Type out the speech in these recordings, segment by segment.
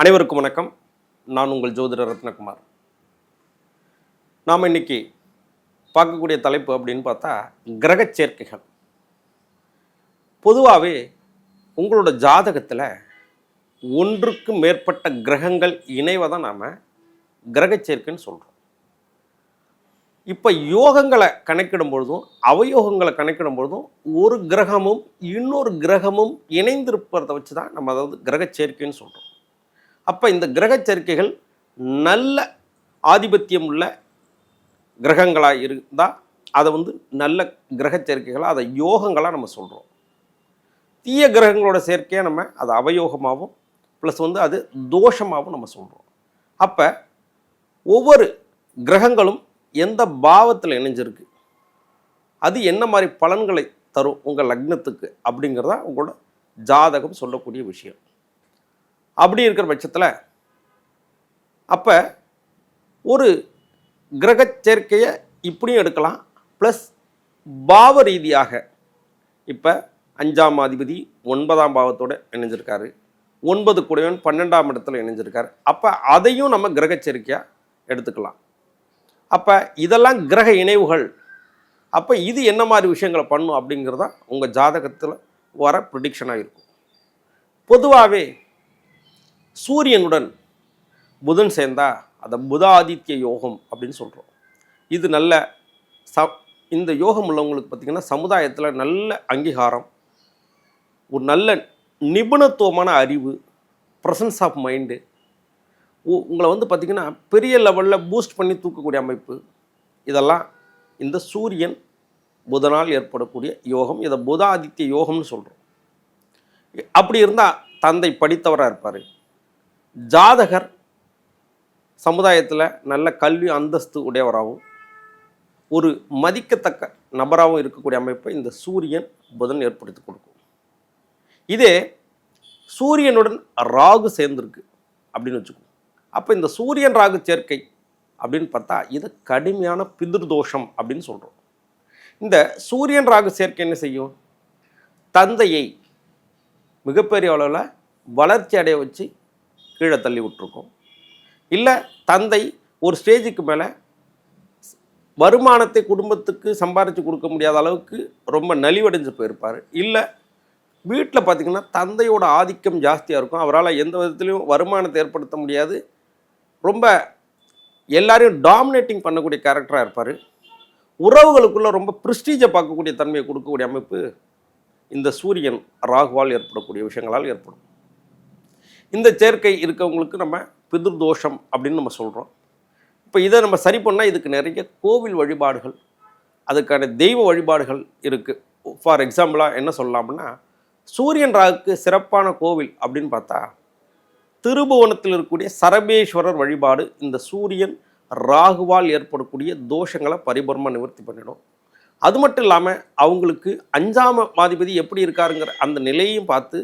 அனைவருக்கும் வணக்கம். நான் உங்கள் ஜோதிடர் ரத்னகுமார். நாம் இன்னைக்கு பார்க்கக்கூடிய தலைப்பு அப்படின்னு பார்த்தா கிரக சேர்க்கைகள். பொதுவாகவே உங்களோட ஜாதகத்தில் ஒன்றுக்கு மேற்பட்ட கிரகங்கள் இணைவை தான் நாம் கிரக சேர்க்கைன்னு சொல்கிறோம் இப்போ யோகங்களை கணக்கிடும் பொழுதும் அவயோகங்களை கணக்கிடும் பொழுதும் ஒரு கிரகமும் இன்னொரு கிரகமும் இணைந்திருப்பதை வச்சு தான் நம்ம அதாவது கிரக சேர்க்கைன்னு சொல்கிறோம் அப்போ இந்த கிரக சேர்க்கைகள் நல்ல ஆதிபத்தியம் உள்ள கிரகங்களாக இருந்தால் அதை வந்து நல்ல கிரக சேர்க்கைகளாக அதை யோகங்களாக நம்ம சொல்கிறோம் தீய கிரகங்களோட சேர்க்கையாக நம்ம அது அவயோகமாகவும் ப்ளஸ் வந்து அது தோஷமாகவும் நம்ம சொல்கிறோம் அப்போ ஒவ்வொரு கிரகங்களும் எந்த பாவத்தில் இணைஞ்சிருக்கு அது என்ன மாதிரி பலன்களை தரும் உங்கள் லக்னத்துக்கு அப்படிங்கிறதா உங்களோட ஜாதகம் சொல்லக்கூடிய விஷயம். அப்படி இருக்கிற பட்சத்தில் அப்போ ஒரு கிரக சேர்க்கையை இப்படியும் எடுக்கலாம். ப்ளஸ் பாவ ரீதியாக இப்போ அஞ்சாம் அதிபதி ஒன்பதாம் பாவத்தோடு இணைஞ்சிருக்காரு. ஒன்பது கூடவன் பன்னெண்டாம் இடத்துல இணைஞ்சிருக்காரு. அப்போ அதையும் நம்ம கிரக சேர்க்கையாக எடுத்துக்கலாம். அப்போ இதெல்லாம் கிரக இணைவுகள். அப்போ இது என்ன மாதிரி விஷயங்களை பண்ணும் அப்படிங்கிறதா உங்கள் ஜாதகத்தில் வர ப்ரிடிக்ஷனாக இருக்கும். பொதுவாகவே சூரியனுடன் புதன் சேர்ந்தா அதை புதாதித்ய யோகம் அப்படின்னு சொல்கிறோம் இது நல்ல ச இந்த யோகம் உள்ளவங்களுக்கு பார்த்திங்கன்னா சமுதாயத்தில் நல்ல அங்கீகாரம் ஒரு நல்ல நிபுணத்துவமான அறிவு ப்ரசன்ஸ் ஆஃப் மைண்டு உங்களை வந்து பார்த்திங்கன்னா பெரிய லெவலில் பூஸ்ட் பண்ணி தூக்கக்கூடிய அமைப்பு. இதெல்லாம் இந்த சூரியன் புதனால் ஏற்படக்கூடிய யோகம். இதை புதாதித்ய யோகம்னு சொல்கிறோம் அப்படி இருந்தால் தந்தை படித்தவராக இருப்பார். ஜாதகர் சமுதாயத்தில் நல்ல கல்வி அந்தஸ்து உடையவராகவும் ஒரு மதிக்கத்தக்க நபராகவும் இருக்கக்கூடிய அமைப்பை இந்த சூரியன் புதன் ஏற்படுத்தி கொடுக்கும். இதே சூரியனுடன் ராகு சேர்ந்துருக்கு அப்படின்னு வச்சுக்கோங்க அப்போ இந்த சூரியன் ராகு சேர்க்கை அப்படின்னு பார்த்தா இது கடுமையான பிதிர்தோஷம் அப்படின்னு சொல்கிறோம் இந்த சூரியன் ராகு சேர்க்கை என்ன செய்யும்? தந்தையை மிகப்பெரிய அளவில் வளர்ச்சி அடைய வச்சு கீழே தள்ளி விட்டுருக்கோம். இல்லை தந்தை ஒரு ஸ்டேஜுக்கு மேலே வருமானத்தை குடும்பத்துக்கு சம்பாரித்து கொடுக்க முடியாத அளவுக்கு ரொம்ப நலிவடைஞ்சு போயிருப்பார். இல்லை வீட்டில் பார்த்திங்கன்னா தந்தையோட ஆதிக்கம் ஜாஸ்தியாக இருக்கும். அவரால் எந்த விதத்துலையும் வருமானத்தை ஏற்படுத்த முடியாது. ரொம்ப எல்லாரையும் டாமினேட்டிங் பண்ணக்கூடிய கேரக்டராக இருப்பார். உறவுகளுக்குள்ளே ரொம்ப ப்ரிஸ்டீஜை பார்க்கக்கூடிய தன்மையை கொடுக்கக்கூடிய அமைப்பு இந்த சூரியன் ராகுவால் ஏற்படக்கூடிய விஷயங்களால் ஏற்படும். இந்த சேர்க்கை இருக்கவங்களுக்கு நம்ம பிதிர்தோஷம் அப்படின்னு நம்ம சொல்கிறோம் இப்போ இதை நம்ம சரி பண்ணால் இதுக்கு நிறைய கோவில் வழிபாடுகள் அதுக்கான தெய்வ வழிபாடுகள் இருக்குது ஃபார் எக்ஸாம்பிளாக என்ன சொல்லலாம்னா சூரியன் ராகுக்கு சிறப்பான கோவில் அப்படின்னு பார்த்தா திருபுவனத்தில் இருக்கக்கூடிய சரபேஸ்வரர் வழிபாடு இந்த சூரியன் ராகுவால் ஏற்படக்கூடிய தோஷங்களை பரிபூர்ணமாக நிவர்த்தி பண்ணிடும். அது மட்டும் இல்லாமல் அவங்களுக்கு அஞ்சாம மாதிபதி எப்படி இருக்காருங்கிற அந்த நிலையையும் பார்த்து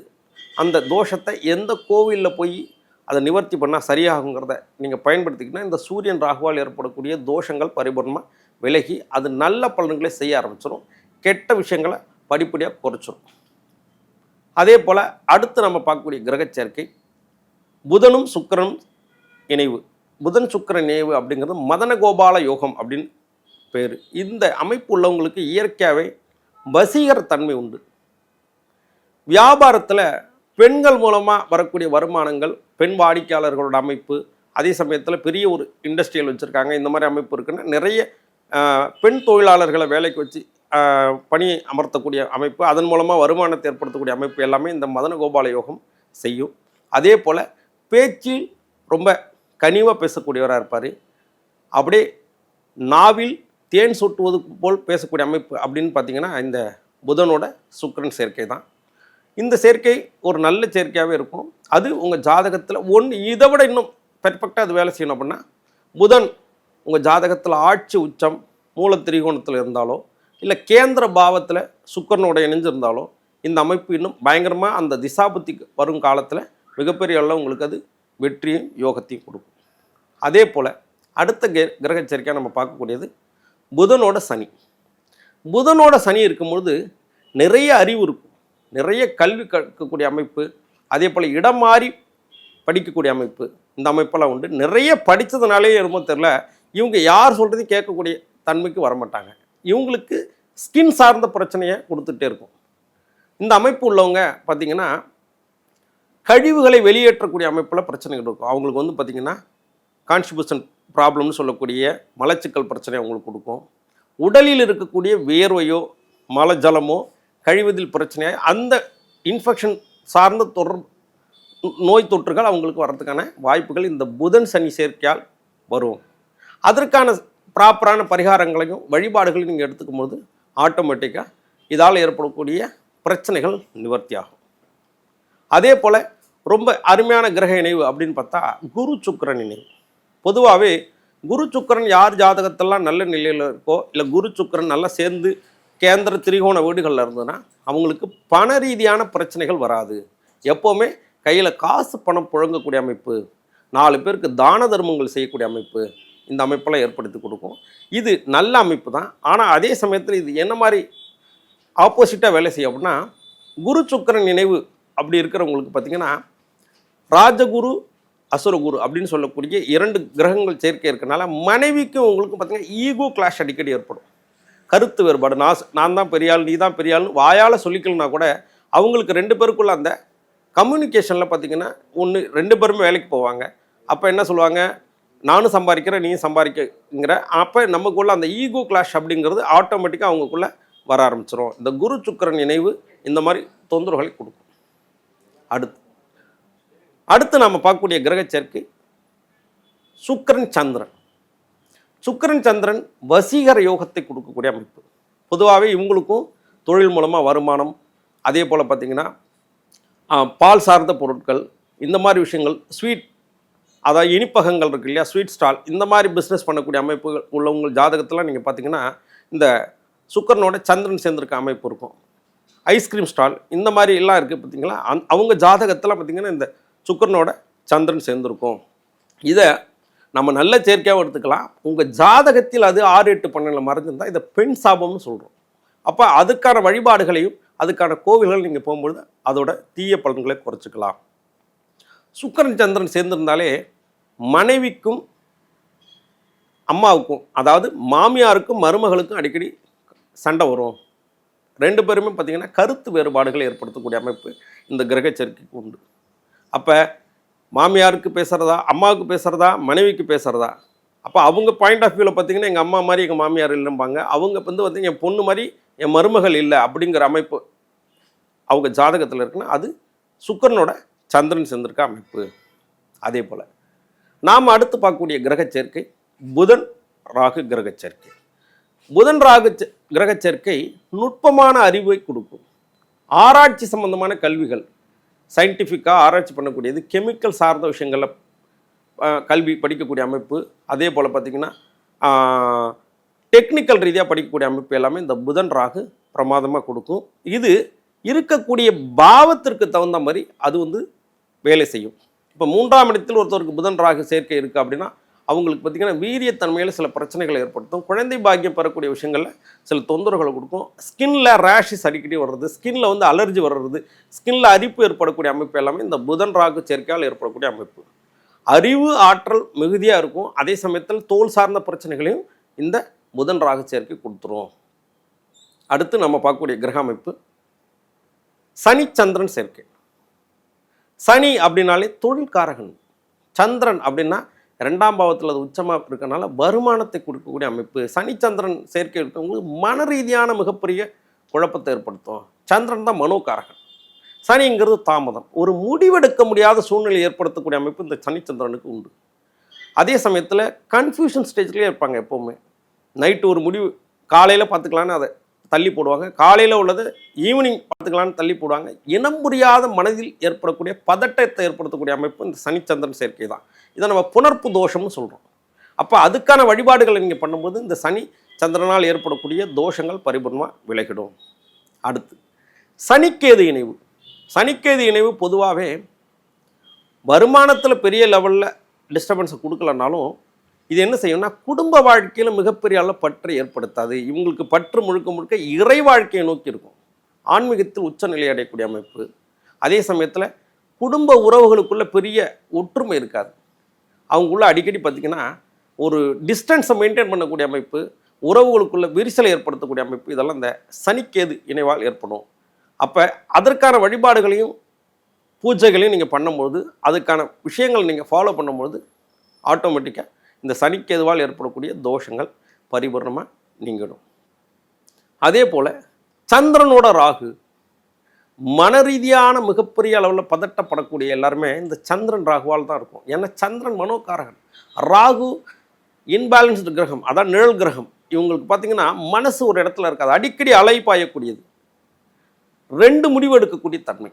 அந்த தோஷத்தை எந்த கோவிலில் போய் அதை நிவர்த்தி பண்ணால் சரியாகுங்கிறத நீங்கள் பயன்படுத்திக்கிட்டால் இந்த சூரியன் ராகுவால் ஏற்படக்கூடிய தோஷங்கள் பரிபூர்ணமாக விலகி அது நல்ல பலன்களை செய்ய ஆரம்பிச்சிடும் கெட்ட விஷயங்களை படிப்படியாக குறைச்சிரும். அதே போல் அடுத்து நம்ம பார்க்கக்கூடிய கிரகச்சேர்க்கை புதனும் சுக்கிரனும் இணைவு. புதன் சுக்கிரன் இணைவு அப்படிங்கிறது மதன கோபால யோகம் அப்படின்னு பேர். இந்த அமைப்பு உள்ளவங்களுக்கு இயற்கையாகவே வசீகர தன்மை உண்டு. வியாபாரத்தில் பெண்கள் மூலமாக வரக்கூடிய வருமானங்கள் பெண் வாடிக்கையாளர்களோட அமைப்பு அதே சமயத்தில் பெரிய ஒரு இண்டஸ்ட்ரியல் வச்சுருக்காங்க. இந்த மாதிரி அமைப்பு இருக்குன்னா நிறைய பெண் தொழிலாளர்களை வேலைக்கு வச்சு பணியை பணி அமர்த்தக்கூடிய அமைப்பு அதன் மூலமாக வருமானத்தை ஏற்படுத்தக்கூடிய அமைப்பு எல்லாமே இந்த மதன கோபால யோகம் செய்யும். அதே போல் பேச்சு ரொம்ப கனிவாக பேசக்கூடியவராக இருப்பார். அப்படியே நாவில் தேன் சொட்டுவது போல் பேசக்கூடிய அமைப்பு அப்படின்னு பார்த்தீங்கன்னா இந்த புதனோட சுக்கரன் சேர்க்கை தான். இந்த சேர்க்கை ஒரு நல்ல சேர்க்கையாகவே இருக்கும். அது உங்கள் ஜாதகத்தில் ஒன்று இதை விட இன்னும் பெர்ஃபெக்டாக அது வேலை செய்யணும் அப்படின்னா புதன் உங்கள் ஜாதகத்தில் ஆட்சி உச்சம் மூல திரிகோணத்தில் இருந்தாலோ இல்லை கேந்திர பாவத்தில் சுக்கரனோட இணைஞ்சிருந்தாலோ இந்த அமைப்பு இன்னும் பயங்கரமாக அந்த திசாபுத்திக்கு வரும் காலத்தில் மிகப்பெரிய அளவில் உங்களுக்கு அது வெற்றியும் யோகத்தையும் கொடுக்கும். அதே போல் அடுத்த கே கிரக எச்சரிக்கையாக நம்ம பார்க்கக்கூடியது புதனோட சனி. புதனோட சனி இருக்கும்பொழுது நிறைய அறிவு இருக்கும். நிறைய கல்வி கற்கக்கூடிய அமைப்பு அதே போல் இடம் மாறி படிக்கக்கூடிய அமைப்பு இந்த அமைப்பெல்லாம் உண்டு. நிறைய படித்ததுனாலே என்னமோ தெரில இவங்க யார் சொல்கிறதையும் கேட்கக்கூடிய தன்மைக்கு வரமாட்டாங்க. இவங்களுக்கு ஸ்கின் சார்ந்த பிரச்சனையை கொடுத்துட்டே இருக்கும். இந்த அமைப்பு உள்ளவங்க பார்த்திங்கன்னா கழிவுகளை வெளியேற்றக்கூடிய அமைப்பில் பிரச்சனைகள் இருக்கும். அவங்களுக்கு வந்து பார்த்திங்கன்னா கான்ஸ்டிபியூஷன் ப்ராப்ளம்னு சொல்லக்கூடிய மலச்சிக்கல் பிரச்சனை அவங்களுக்கு கொடுக்கும். உடலில் இருக்கக்கூடிய வேர்வையோ மலஜலமோ கழிவதில் பிரச்சனையாக அந்த இன்ஃபெக்ஷன் சார்ந்த தொடர் நோய் தொற்றுகள் அவங்களுக்கு வர்றதுக்கான வாய்ப்புகள் இந்த புதன் சனி சேர்க்கையால் வரும். அதற்கான ப்ராப்பரான பரிகாரங்களையும் வழிபாடுகளையும் நீங்கள் எடுத்துக்கும் போது ஆட்டோமேட்டிக்காக இதால் ஏற்படக்கூடிய பிரச்சனைகள் நிவர்த்தியாகும். அதே போல் ரொம்ப அருமையான கிரக இணைவு அப்படின்னு பார்த்தா குரு சுக்கரன் இணைவு. பொதுவாகவே குரு சுக்கிரன் யார் ஜாதகத்தெல்லாம் நல்ல நிலையில் இருக்கோ இல்லை குரு சுக்கிரன் நல்லா சேர்ந்து கேந்திர திரிகோண வீடுகளில் இருந்ததுன்னா அவங்களுக்கு பண ரீதியான பிரச்சனைகள் வராது. எப்போவுமே கையில் காசு பணம் புழங்கக்கூடிய அமைப்பு நாலு பேருக்கு தான தர்மங்கள் செய்யக்கூடிய அமைப்பு இந்த அமைப்பெல்லாம் ஏற்படுத்தி கொடுக்கும். இது நல்ல அமைப்பு தான். ஆனால் அதே சமயத்தில் இது என்ன மாதிரி ஆப்போசிட்டாக வேலை செய்யும் அப்படின்னா குரு சுக்கிரன் நினைவு அப்படி இருக்கிறவங்களுக்கு பார்த்தீங்கன்னா ராஜகுரு அசுரகுரு அப்படின்னு சொல்லக்கூடிய இரண்டு கிரகங்கள் சேர்க்கை இருக்கனால மனைவிக்கும் உங்களுக்கு பார்த்தீங்கன்னா ஈகோ கிளாஷ் அடிக்கடி ஏற்படும். கருத்து வேறுபாடு. நான் நான் தான் பெரியாள் நீ தான் பெரியாள் வாயால் சொல்லிக்கலனா கூட அவங்களுக்கு ரெண்டு பேருக்குள்ள அந்த கம்யூனிகேஷனில் பார்த்தீங்கன்னா ஒன்று ரெண்டு பேருமே வேலைக்கு போவாங்க. அப்போ என்ன சொல்லுவாங்க? நானும் சம்பாதிக்கிறேன் நீயும் சம்பாதிக்கங்கிற. அப்போ நமக்குள்ள அந்த ஈகோ கிளாஷ் அப்படிங்கிறது ஆட்டோமேட்டிக்காக அவங்களுக்குள்ளே வர ஆரம்பிச்சிடும் இந்த குரு சுக்கிரன் நினைவு இந்த மாதிரி தொந்தரவுகளை கொடுக்கும். அடுத்து அடுத்து நாம் பார்க்கக்கூடிய கிரக சேர்க்கை சுக்கரன் சந்திரன். சுக்கிரன் சந்திரன் வசீகர யோகத்தை கொடுக்கக்கூடிய அமைப்பு. பொதுவாகவே இவங்களுக்கும் தொழில் மூலமாக வருமானம் அதே போல் பார்த்தீங்கன்னா பால் சார்ந்த பொருட்கள் இந்த மாதிரி விஷயங்கள் ஸ்வீட் அதாவது இனிப்பகங்கள் இருக்கு இல்லையா ஸ்வீட் ஸ்டால் இந்த மாதிரி பிஸ்னஸ் பண்ணக்கூடிய அமைப்புகள் உள்ளவங்க ஜாதகத்தில் நீங்கள் பார்த்தீங்கன்னா இந்த சுக்கரனோட சந்திரன் சேர்ந்திருக்க அமைப்பு இருக்கும். ஐஸ்கிரீம் ஸ்டால் இந்த மாதிரி எல்லாம் இருக்குது பார்த்தீங்களா அந் அவங்க ஜாதகத்தில் பார்த்தீங்கன்னா இந்த சுக்கரனோட சந்திரன் சேர்ந்திருக்கும். இதை நம்ம நல்ல சேர்க்கையாகவும் எடுத்துக்கலாம். உங்கள் ஜாதகத்தில் அது ஆறு எட்டு பன்னெண்டில் மறைஞ்சிருந்தால் இதை பெண் சாபம்னு சொல்கிறோம் அப்போ அதுக்கான வழிபாடுகளையும் அதுக்கான கோவில்கள் நீங்கள் போகும்பொழுது அதோட தீய பலன்களை குறைச்சிக்கலாம். சுக்கரன் சந்திரன் சேர்ந்திருந்தாலே மனைவிக்கும் அம்மாவுக்கும் அதாவது மாமியாருக்கும் மருமகளுக்கும் அடிக்கடி சண்டை வரும். ரெண்டு பேருமே பார்த்திங்கன்னா கருத்து வேறுபாடுகளை ஏற்படுத்தக்கூடிய அமைப்பு இந்த கிரக சேர்க்கைக்கு உண்டு. அப்போ மாமியாருக்கு பேசுகிறதா அம்மாவுக்கு பேசுகிறதா மனைவிக்கு பேசுகிறதா அப்போ அவங்க பாயிண்ட் ஆஃப் வியூவில் பார்த்தீங்கன்னா எங்கள் அம்மா மாதிரி எங்கள் மாமியார் இல்லைம்பாங்க. அவங்க வந்து வந்து என் பொண்ணு மாதிரி என் மருமகள் இல்லை அப்படிங்கிற அமைப்பு அவங்க ஜாதகத்தில் இருக்குன்னா அது சுக்கரனோட சந்திரன் சேர்ந்திருக்க அமைப்பு. அதே போல் நாம் அடுத்து பார்க்கக்கூடிய கிரக சேர்க்கை புதன் ராகு கிரக சேர்க்கை. புதன் ராகு சே- கிரக சேர்க்கை நுட்பமான அறிவை கொடுக்கும். ஆராய்ச்சி சம்பந்தமான கல்விகள் சயின்டிஃபிக்காக ஆராய்ச்சி பண்ணக்கூடியது கெமிக்கல் சார்ந்த விஷயங்களில் கல்வி படிக்கக்கூடிய அமைப்பு. அதே போல் பார்த்திங்கன்னா டெக்னிக்கல் ரீதியாக படிக்கக்கூடிய அமைப்பு எல்லாமே இந்த புதன் ராகு பிரமாதமாக கொடுக்கும். இது இருக்கக்கூடிய பாவத்திற்கு தகுந்த மாதிரி அது வந்து வேலை செய்யும். இப்போ மூன்றாம் இடத்தில் ஒருத்தருக்கு புதன் ராகு சேர்க்கை இருக்குது அப்படின்னா அவங்களுக்கு பார்த்திங்கன்னா வீரியத்தன்மையில் சில பிரச்சனைகளை ஏற்படுத்தும். குழந்தை பாக்கியம் பெறக்கூடிய விஷயங்களில் சில தொந்தரவுகளை கொடுக்கும். ஸ்கின்ல ரேஷஸ் அடிக்கடி வர்றது ஸ்கின்ல வந்து அலர்ஜி வர்றது ஸ்கின்ல அரிப்பு ஏற்படக்கூடிய அமைப்பு எல்லாமே இந்த புதன் ராகு சேர்க்கையால் ஏற்படக்கூடிய அமைப்பு. அறிவு ஆற்றல் மிகுதியாக இருக்கும். அதே சமயத்தில் தோல் சார்ந்த பிரச்சனைகளையும் இந்த புதன் ராகு சேர்க்கை கொடுத்துரும். அடுத்து நம்ம பார்க்கக்கூடிய கிரக அமைப்பு. சனி சந்திரன் சேர்க்கை. சனி அப்படின்னாலே தொழில்காரகன். சந்திரன் அப்படின்னா ரெண்டாம் பாவத்தில் அது உச்சமாக இருக்கனால வருமானத்தை கொடுக்கக்கூடிய அமைப்பு சனிச்சந்திரன் சேர்க்கை இருக்கவங்களுக்கு மன ரீதியான மிகப்பெரிய குழப்பத்தை ஏற்படுத்தும். சந்திரன் தான் மனோகாரகன். சனிங்கிறது தாமதம். ஒரு முடிவெடுக்க முடியாத சூழ்நிலை ஏற்படுத்தக்கூடிய அமைப்பு இந்த சனிச்சந்திரனுக்கு உண்டு. அதே சமயத்தில் கன்ஃபியூஷன் ஸ்டேஜ்லேயே இருப்பாங்க எப்போவுமே. நைட்டு ஒரு முடிவு காலையில் பார்த்துக்கலான்னு அதை தள்ளி போடுவாங்க. காலையில் உள்ளது ஈவினிங் பார்த்துக்கலான்னு தள்ளி போடுவாங்க. இனம் புரியாத மனதில் ஏற்படக்கூடிய பதட்டத்தை ஏற்படுத்தக்கூடிய அமைப்பு இந்த சனிச்சந்திரன் சேர்க்கை தான். இதை நம்ம புணர்ப்பு தோஷம்னு சொல்கிறோம் அப்போ அதுக்கான வழிபாடுகளை நீங்கள் பண்ணும்போது இந்த சனி சந்திரனால் ஏற்படக்கூடிய தோஷங்கள் பரிபூர்ணமாக விலகிடும். அடுத்து சனிக்கேது இணைவு. சனிக்கேது இணைவு பொதுவாகவே வருமானத்தில் பெரிய லெவலில் டிஸ்டர்பன்ஸை கொடுக்கலனாலும் இது என்ன செய்யும்னா குடும்ப வாழ்க்கையில் மிகப்பெரிய அளவு பற்றை ஏற்படுத்தாது. இவங்களுக்கு பற்று முழுக்க முழுக்க இறை வாழ்க்கையை நோக்கி இருக்கும். ஆன்மீகத்தில் உச்சநிலை அடையக்கூடிய அமைப்பு. அதே சமயத்தில் குடும்ப உறவுகளுக்குள்ள பெரிய ஒற்றுமை இருக்காது. அவங்களுக்குள்ள அடிக்கடி பார்த்திங்கன்னா ஒரு டிஸ்டன்ஸை மெயின்டைன் பண்ணக்கூடிய அமைப்பு உறவுகளுக்குள்ள விரிசலை ஏற்படுத்தக்கூடிய அமைப்பு இதெல்லாம் இந்த சனிக்கேது இணைவால் ஏற்படும். அப்போ அதற்கான வழிபாடுகளையும் பூஜைகளையும் நீங்கள் பண்ணும்போது அதுக்கான விஷயங்களை நீங்கள் ஃபாலோ பண்ணும்போது ஆட்டோமேட்டிக்காக இந்த சனிக்கேதுவால் ஏற்படக்கூடிய தோஷங்கள் பரிபூர்ணமாக நீங்கிடும். அதே போல் சந்திரனோட ராகு மன ரீதியான மிகப்பெரிய அளவில் பதட்டப்படக்கூடிய எல்லாருமே இந்த சந்திரன் ராகுவால் தான் இருக்கும். ஏன்னா சந்திரன் மனோகாரகன். ராகு இன்பேலன்ஸ்டு கிரகம் அதான் நிழல் கிரகம். இவங்களுக்கு பார்த்தீங்கன்னா மனசு ஒரு இடத்துல இருக்காது. அடிக்கடி அலை பாயக்கூடியது. ரெண்டு முடிவு எடுக்கக்கூடிய தன்மை.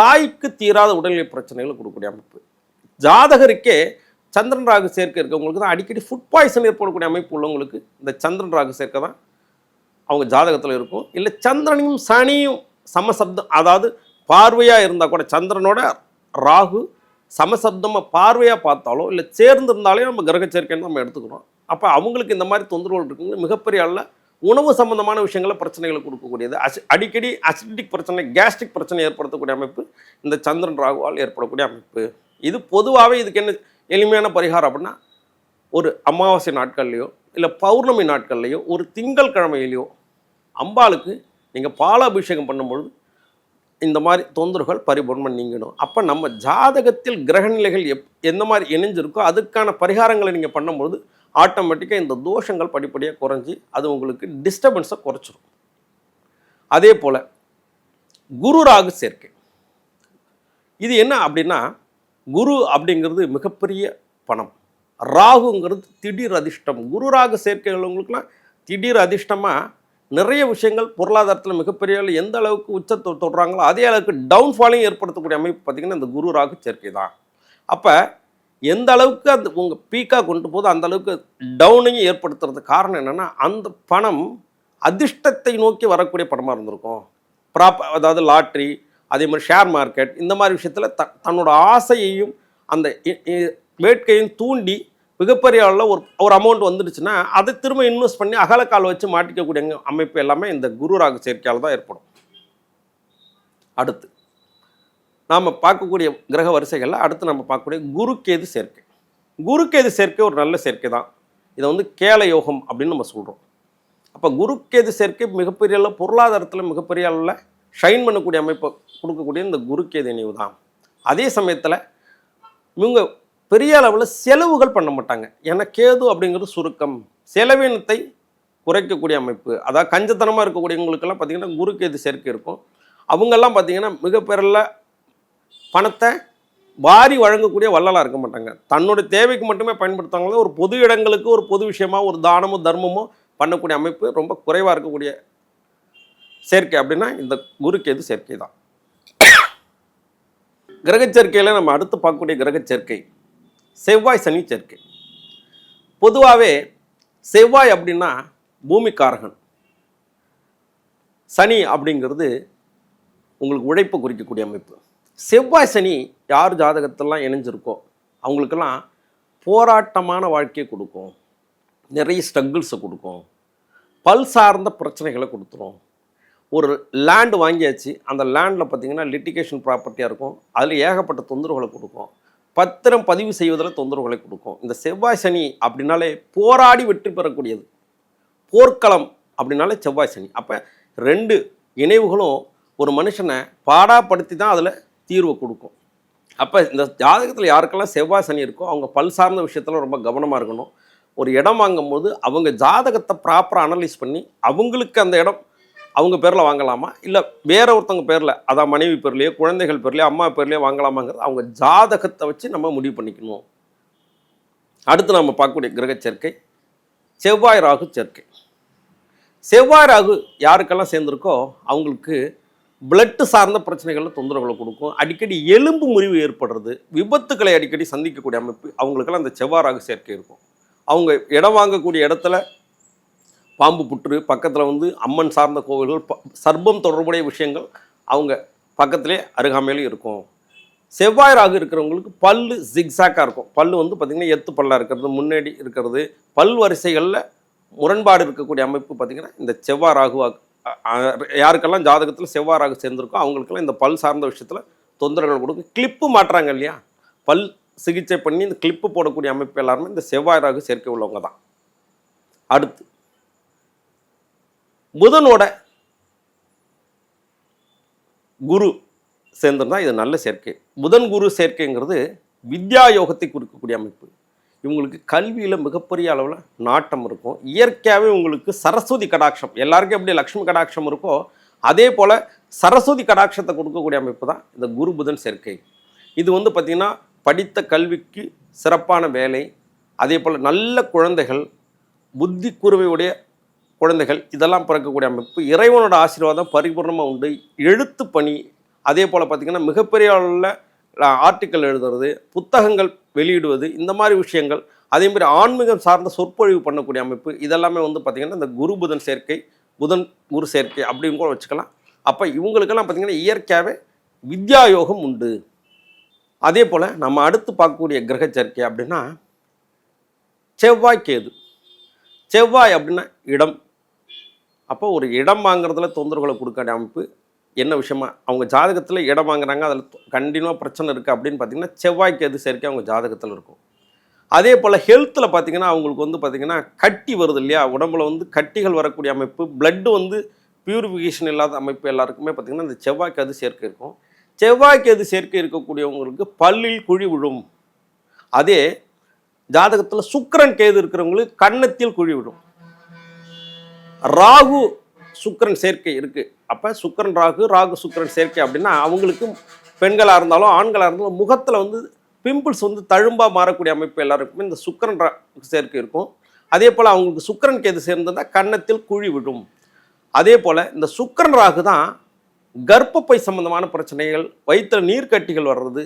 தாய்க்கு தீராத உடல்நிலை பிரச்சனைகளை கொடுக்கக்கூடிய அமைப்பு. ஜாதகருக்கே சந்திரன் ராகு சேர்க்கை இருக்கவங்களுக்கு தான் அடிக்கடி ஃபுட் பாய்சன் ஏற்படக்கூடிய அமைப்பு உள்ளவங்களுக்கு இந்த சந்திரன் ராகு சேர்க்கை தான் அவங்க ஜாதகத்தில் இருக்கும். இல்லை சந்திரனையும் சனியும் சமசப்தம் அதாவது பார்வையாக இருந்தால் கூட சந்திரனோட ராகு சமசப்தமாக பார்வையாக பார்த்தாலோ இல்லை சேர்ந்திருந்தாலே நம்ம கிரக சேர்க்கைன்னு நம்ம எடுத்துக்கிறோம். அப்போ அவங்களுக்கு இந்த மாதிரி தொந்தரவுகள் இருக்குங்க. மிகப்பெரிய அளவில் உணவு சம்பந்தமான விஷயங்களை பிரச்சனைகளை கொடுக்கக்கூடியது. அசி அடிக்கடி அசிடிக் பிரச்சனை கேஸ்ட்ரிக் பிரச்சனை ஏற்படுத்தக்கூடிய அமைப்பு இந்த சந்திரன் ராகுவால் ஏற்படக்கூடிய அமைப்பு. இது பொதுவாகவே இதுக்கு என்ன எளிமையான பரிகாரம் அப்படின்னா ஒரு அமாவாசை நாட்கள்லையோ இல்லை பௌர்ணமி நாட்கள்லையோ ஒரு திங்கள் கிழமையிலையோ அம்பாளுக்கு நீங்கள் பாலாபிஷேகம் பண்ணும்பொழுது இந்த மாதிரி தொந்தரவுகள் பரிபூர்ணம் நீங்கணும் அப்போ நம்ம ஜாதகத்தில் கிரகநிலைகள் எப் எந்த மாதிரி இணைஞ்சிருக்கோ அதுக்கான பரிகாரங்களை நீங்கள் பண்ணும்பொழுது ஆட்டோமேட்டிக்காக இந்த தோஷங்கள் படிப்படியாக குறைஞ்சி அது உங்களுக்கு டிஸ்டர்பன்ஸை குறைச்சிரும். அதே போல் குரு ராகு சேர்க்கை. இது என்ன அப்படின்னா குரு அப்படிங்கிறது மிகப்பெரிய பணம். ராகுங்கிறது திடீர் அதிர்ஷ்டம். குரு ராகு சேர்க்கை உள்ளவங்களுக்குலாம் திடீர் அதிர்ஷ்டமாக நிறைய விஷயங்கள் பொருளாதாரத்தில் மிகப்பெரிய எந்த அளவுக்கு உச்சத்தை தொடுறாங்களோ அதே அளவுக்கு டவுன்ஃபாலையும் ஏற்படுத்தக்கூடிய அமைப்பு பார்த்திங்கன்னா இந்த குரு ராகு சேர்க்கை தான். அப்போ எந்த அளவுக்கு அந்த உங்கள் பீக்காக கொண்டு போது அந்த அளவுக்கு டவுனையும் ஏற்படுத்துறது காரணம் என்னென்னா அந்த பணம் அதிர்ஷ்டத்தை நோக்கி வரக்கூடிய பணமாக இருந்திருக்கும். ப்ராப் அதாவது லாட்ரி அதே மாதிரி ஷேர் மார்க்கெட் இந்த மாதிரி விஷயத்தில் த தன்னோட ஆசையையும் அந்த இ- வேட்கையும் தூண்டி மிகப்பெரிய அளவில் ஒரு ஒரு அமௌண்ட் வந்துடுச்சுன்னா அதை திரும்ப இன்வெஸ்ட் பண்ணி அகலக்கால் வச்சு மாட்டிக்கக்கூடிய அமைப்பு எல்லாமே இந்த குரு ராகு சேர்க்கையால் தான் ஏற்படும். அடுத்து நாம் பார்க்கக்கூடிய கிரக வரிசைகளில் அடுத்து நம்ம பார்க்கக்கூடிய குருக்கேது சேர்க்கை. குருக்கேது சேர்க்கை ஒரு நல்ல சேர்க்கை தான். இதை வந்து கேல யோகம் அப்படின்னு நம்ம சொல்கிறோம் அப்போ குருக்கேது சேர்க்கை மிகப்பெரிய அளவு பொருளாதாரத்தில் மிகப்பெரிய அளவில் ஷைன் பண்ணக்கூடிய அமைப்பை கொடுக்கக்கூடிய இந்த குருக்கேது இணைவு தான். அதே சமயத்தில் இவங்க பெரிய அளவில் செலவுகள் பண்ண மாட்டாங்க. ஏன்னா கேது அப்படிங்கிறது சுருக்கம். செலவினத்தை குறைக்கக்கூடிய அமைப்பு. அதாவது கஞ்சத்தனமாக இருக்கக்கூடியவங்களுக்கெல்லாம் பார்த்திங்கன்னா குருக்கேது சேர்க்கை இருக்கும். அவங்கெல்லாம் பார்த்திங்கன்னா மிகப்பெரிய பணத்தை வாரி வழங்கக்கூடிய வள்ளலாக இருக்க மாட்டாங்க. தன்னோட தேவைக்கு மட்டுமே பயன்படுத்துவாங்களே ஒரு பொது இடங்களுக்கு ஒரு பொது விஷயமா ஒரு தானமோ தர்மமோ பண்ணக்கூடிய அமைப்பு ரொம்ப குறைவாக இருக்கக்கூடிய சேர்க்கை அப்படின்னா இந்த குருக்கேது சேர்க்கை தான். கிரகச்சேர்க்கையில் நம்ம அடுத்து பார்க்கக்கூடிய கிரகச்சேர்க்கை செவ்வாய் சனி சேர்க்கை. பொதுவாகவே செவ்வாய் அப்படின்னா பூமிக்காரகன். சனி அப்படிங்கிறது உங்களுக்கு உழைப்பு குறிக்கக்கூடிய அமைப்பு. செவ்வாய் சனி யார் ஜாதகத்தெல்லாம் இணைஞ்சிருக்கோ அவங்களுக்கெல்லாம் போராட்டமான வாழ்க்கையை கொடுக்கும். நிறைய ஸ்ட்ரகிள்ஸை கொடுக்கும். பல் சார்ந்த பிரச்சனைகளை கொடுத்துரும். ஒரு லேண்டு வாங்கியாச்சு. அந்த லேண்டில் பார்த்தீங்கன்னா லிட்டிகேஷன் ப்ராப்பர்ட்டியாக இருக்கும். அதில் ஏகப்பட்ட தொந்தரவுகளை கொடுக்கும். பத்திரம் பதிவு செய்வதில் தொந்தரவுகளை கொடுக்கும். இந்த செவ்வாய் சனி அப்படின்னாலே போராடி வெற்றி பெறக்கூடியது. போர்க்களம் அப்படின்னாலே செவ்வாய் சனி. அப்போ ரெண்டு இணைவுகளும் ஒரு மனுஷனை பாடாப்படுத்தி தான் அதில் தீர்வு கொடுக்கும். அப்போ இந்த ஜாதகத்தில் யாருக்கெல்லாம் செவ்வாய் சனி இருக்கோ அவங்க பல் சார்ந்த விஷயத்தில் ரொம்ப கவனமாக இருக்கணும். ஒரு இடம் வாங்கும்போது அவங்க ஜாதகத்தை ப்ராப்பராக அனலைஸ் பண்ணி அவங்களுக்கு அந்த இடம் அவங்க பேரில் வாங்கலாமா? இல்லை வேற ஒருத்தவங்க பேரில் அதான் மனைவி பேர்லையோ குழந்தைகள் பேர்லையோ அம்மா பேர்லையோ வாங்கலாமாங்கிறது அவங்க ஜாதகத்தை வச்சு நம்ம முடிவு பண்ணிக்கணும். அடுத்து நம்ம பார்க்கக்கூடிய கிரக சேர்க்கை செவ்வாய் ராகு சேர்க்கை. செவ்வாய் ராகு யாருக்கெல்லாம் சேர்ந்துருக்கோ அவங்களுக்கு பிளட்டு சார்ந்த பிரச்சனைகளில் தொந்தரவுகளை கொடுக்கும். அடிக்கடி எலும்பு முறிவு ஏற்படுறது விபத்துக்களை அடிக்கடி சந்திக்கக்கூடிய அமைப்பு அவங்களுக்கெல்லாம் அந்த செவ்வாய் ராகு சேர்க்கை இருக்கும். அவங்க இடம் வாங்கக்கூடிய இடத்துல பாம்பு புற்று பக்கத்தில் வந்து அம்மன் சார்ந்த கோவில்கள் ப- சர்ப்பம் தொடர்புடைய விஷயங்கள் அவங்க பக்கத்திலே அருகாமையிலும் இருக்கும். செவ்வாய் ராகு இருக்கிறவங்களுக்கு பல்லு ஜிக்ஸாக்காக இருக்கும். பல்லு வந்து பார்த்திங்கன்னா எத்து பல்லாக இருக்கிறது முன்னாடி இருக்கிறது. பல் வரிசைகளில் முரண்பாடு இருக்கக்கூடிய அமைப்பு பார்த்திங்கன்னா இந்த செவ்வாய் ராகு யாருக்கெல்லாம் ஜாதகத்தில் செவ்வாய் ராகு சேர்ந்துருக்கோ அவங்களுக்கெல்லாம் இந்த பல் சார்ந்த விஷயத்தில் தொந்தரவுகள் கொடுக்கும். கிளிப்பு மாட்டுறாங்க இல்லையா? பல் சிகிச்சை பண்ணி இந்த கிளிப்பு போடக்கூடிய அமைப்பு எல்லாருமே இந்த செவ்வாய் ராகு சேர்க்கை உள்ளவங்க தான். அடுத்து புதனோட குரு சேர்ந்திருந்தா இது நல்ல சேர்க்கை. புதன் குரு சேர்க்கைங்கிறது வித்யா யோகத்தை குறிக்கக்கூடிய அமைப்பு. இவங்களுக்கு கல்வியில் மிகப்பெரிய அளவில் நாட்டம் இருக்கும். இயற்கையாகவே உங்களுக்கு சரஸ்வதி கடாட்சம். எல்லாருக்கும் எப்படி லக்ஷ்மி கடாட்சம் இருக்கோ அதே போல் சரஸ்வதி கடாட்சத்தை கொடுக்கக்கூடிய அமைப்பு தான் இந்த குரு புதன் சேர்க்கை. இது வந்து பார்த்திங்கன்னா படித்த கல்விக்கு சிறப்பான வேலை. அதே போல் நல்ல குழந்தைகள் புத்தி கூர்மையுடைய குழந்தைகள் இதெல்லாம் பிறக்கக்கூடிய அமைப்பு இறைவனோட ஆசீர்வாதம் பரிபூர்ணமாக உண்டு. எழுத்து பணி அதே போல் பார்த்திங்கன்னா மிகப்பெரிய அளவில் ஆர்டிக்கல் எழுதுறது புத்தகங்கள் வெளியிடுவது இந்த மாதிரி விஷயங்கள் அதே மாதிரி ஆன்மீகம் சார்ந்த சொற்பொழிவு பண்ணக்கூடிய அமைப்பு இதெல்லாமே வந்து பார்த்திங்கன்னா இந்த குரு புதன் சேர்க்கை புதன் குரு சேர்க்கை அப்படின்னு கூட வச்சுக்கலாம். அப்போ இவங்களுக்கெல்லாம் பார்த்திங்கன்னா இயற்கையாகவே வித்யா யோகம் உண்டு. அதே போல் நம்ம அடுத்து பார்க்கக்கூடிய கிரக சேர்க்கை அப்படின்னா செவ்வாய் கேது. செவ்வாய் அப்படின்னா இடம் அப்போ ஒரு இடம் வாங்குறதுல தொந்தரவுகளை கொடுக்காத அமைப்பு என்ன விஷயமா? அவங்க ஜாதகத்தில் இடம் வாங்குறாங்க அதில் கண்டினியூவாக பிரச்சனை இருக்குது அப்படின்னு பார்த்தீங்கன்னா செவ்வாய்க்கு எது சேர்க்கை அவங்க ஜாதகத்தில் இருக்கும். அதே போல் ஹெல்த்தில் பார்த்தீங்கன்னா அவங்களுக்கு வந்து பார்த்திங்கன்னா கட்டி வருது இல்லையா? உடம்புல வந்து கட்டிகள் வரக்கூடிய அமைப்பு பிளட்டு வந்து பியூரிஃபிகேஷன் இல்லாத அமைப்பு எல்லாருக்குமே பார்த்திங்கன்னா இந்த செவ்வாய்க்கு அது சேர்க்கை இருக்கும். செவ்வாய்க்கு எது சேர்க்கை இருக்கக்கூடியவங்களுக்கு பல்லில் குழி விழும். அதே ஜாதகத்தில் சுக்கரன் கேது இருக்கிறவங்களுக்கு கன்னத்தில் குழி விடும் ராகு சுக்கிரன் சேர்க்கை இருக்குது அப்போ சுக்கிரன் ராகு ராகு சுக்கிரன் சேர்க்கை அப்படின்னா அவங்களுக்கும் பெண்களாக இருந்தாலும் ஆண்களாக இருந்தாலும் முகத்தில் வந்து பிம்பிள்ஸ் வந்து தழும்பாக மாறக்கூடிய அமைப்பு எல்லாருக்குமே இந்த சுக்கிரன் ரா சேர்க்கை இருக்கும். அதே போல் அவங்களுக்கு சுக்கிரன் கேது சேர்ந்ததா கன்னத்தில் குழி விடும் அதே போல் இந்த சுக்கிரன் ராகு தான் கர்ப்பப்பை சம்பந்தமான பிரச்சனைகள் வயிற்றில் நீர்க்கட்டிகள் வர்றது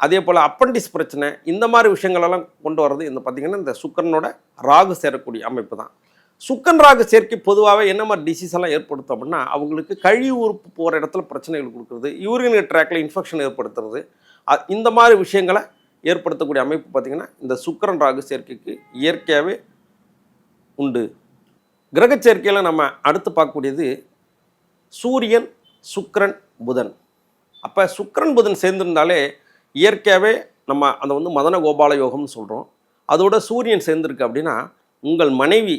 அதே போல் அப்பண்டிஸ் பிரச்சனை இந்த மாதிரி விஷயங்களெல்லாம் கொண்டு வர்றது இந்த பார்த்திங்கன்னா இந்த சுக்கரனோட ராகு சேரக்கூடிய அமைப்பு தான். சுக்கன் ராகு சேர்க்கை பொதுவாகவே என்ன மாதிரி டிசீஸ் எல்லாம் ஏற்படுத்தும் அப்படின்னா அவங்களுக்கு கழிவு உறுப்பு போகிற இடத்துல பிரச்சனைகள் கொடுக்குறது யூரின் ட்ராக்ல இன்ஃபெக்ஷன் ஏற்படுத்துறது. இந்த மாதிரி விஷயங்களை ஏற்படுத்தக்கூடிய அமைப்பு பார்த்திங்கன்னா இந்த சுக்கரன் ராகு சேர்க்கைக்கு இயற்கையாகவே உண்டு. கிரக சேர்க்கையில் நம்ம அடுத்து பார்க்கக்கூடியது சூரியன் சுக்கரன் புதன். அப்போ சுக்கரன் புதன் சேர்ந்திருந்தாலே இயற்கையாகவே நம்ம அதை வந்து மதன கோபால யோகம்னு சொல்கிறோம் அதோட சூரியன் சேர்ந்திருக்கு அப்படின்னா உங்கள் மனைவி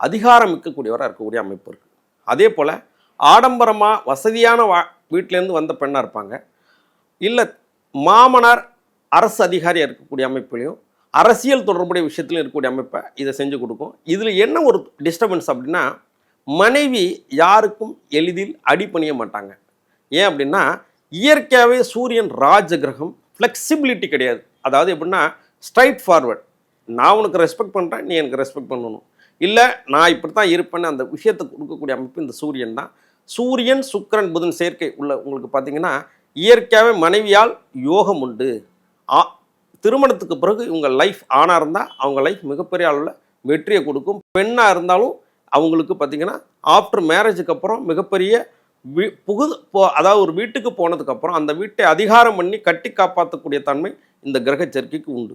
அதிகாரம் மிக்கக்கூடியவராக இருக்கக்கூடிய அமைப்பு இருக்குது அதே போல் ஆடம்பரமாக வசதியான வா வீட்டிலேருந்து வந்த பெண்ணாக இருப்பாங்க. இல்லை மாமனார் அரசு அதிகாரியாக இருக்கக்கூடிய அமைப்புலையும் அரசியல் தொடர்புடைய விஷயத்துலையும் இருக்கக்கூடிய அமைப்பை இதை செஞ்சு கொடுக்கும். இதில் என்ன ஒரு டிஸ்டர்பன்ஸ் அப்படின்னா மனைவி யாருக்கும் எளிதில் அடிபணிய மாட்டாங்க. ஏன் அப்படின்னா இயற்கையாகவே சூரியன் ராஜ கிரகம் ஃப்ளெக்சிபிலிட்டி கிடையாது. அதாவது எப்படின்னா ஸ்ட்ரைட் ஃபார்வர்ட் நான் உனக்கு ரெஸ்பெக்ட் பண்ணுறேன் நீ எனக்கு ரெஸ்பெக்ட் பண்ணணும். இல்லை நான் இப்படி தான் இருப்பேன்னு அந்த விஷயத்தை கொடுக்கக்கூடிய அமைப்பு இந்த சூரியன் தான். சூரியன் சுக்கிரன் புதன் சேர்க்கை உள்ள உங்களுக்கு பார்த்தீங்கன்னா இயற்கையாகவே மனைவியால் யோகம் உண்டு. ஆ திருமணத்துக்கு பிறகு இவங்க லைஃப் ஆணாக இருந்தால் அவங்க லைஃப் மிகப்பெரிய அளவில் வெற்றியை கொடுக்கும். பெண்ணாக இருந்தாலும் அவங்களுக்கு பார்த்திங்கன்னா ஆஃப்டர் மேரேஜுக்கு அப்புறம் மிகப்பெரிய வீ புகுது போ அதாவது ஒரு வீட்டுக்கு போனதுக்கப்புறம் அந்த வீட்டை அதிகாரம் பண்ணி கட்டி காப்பாற்றக்கூடிய தன்மை இந்த கிரக சேர்க்கைக்கு உண்டு.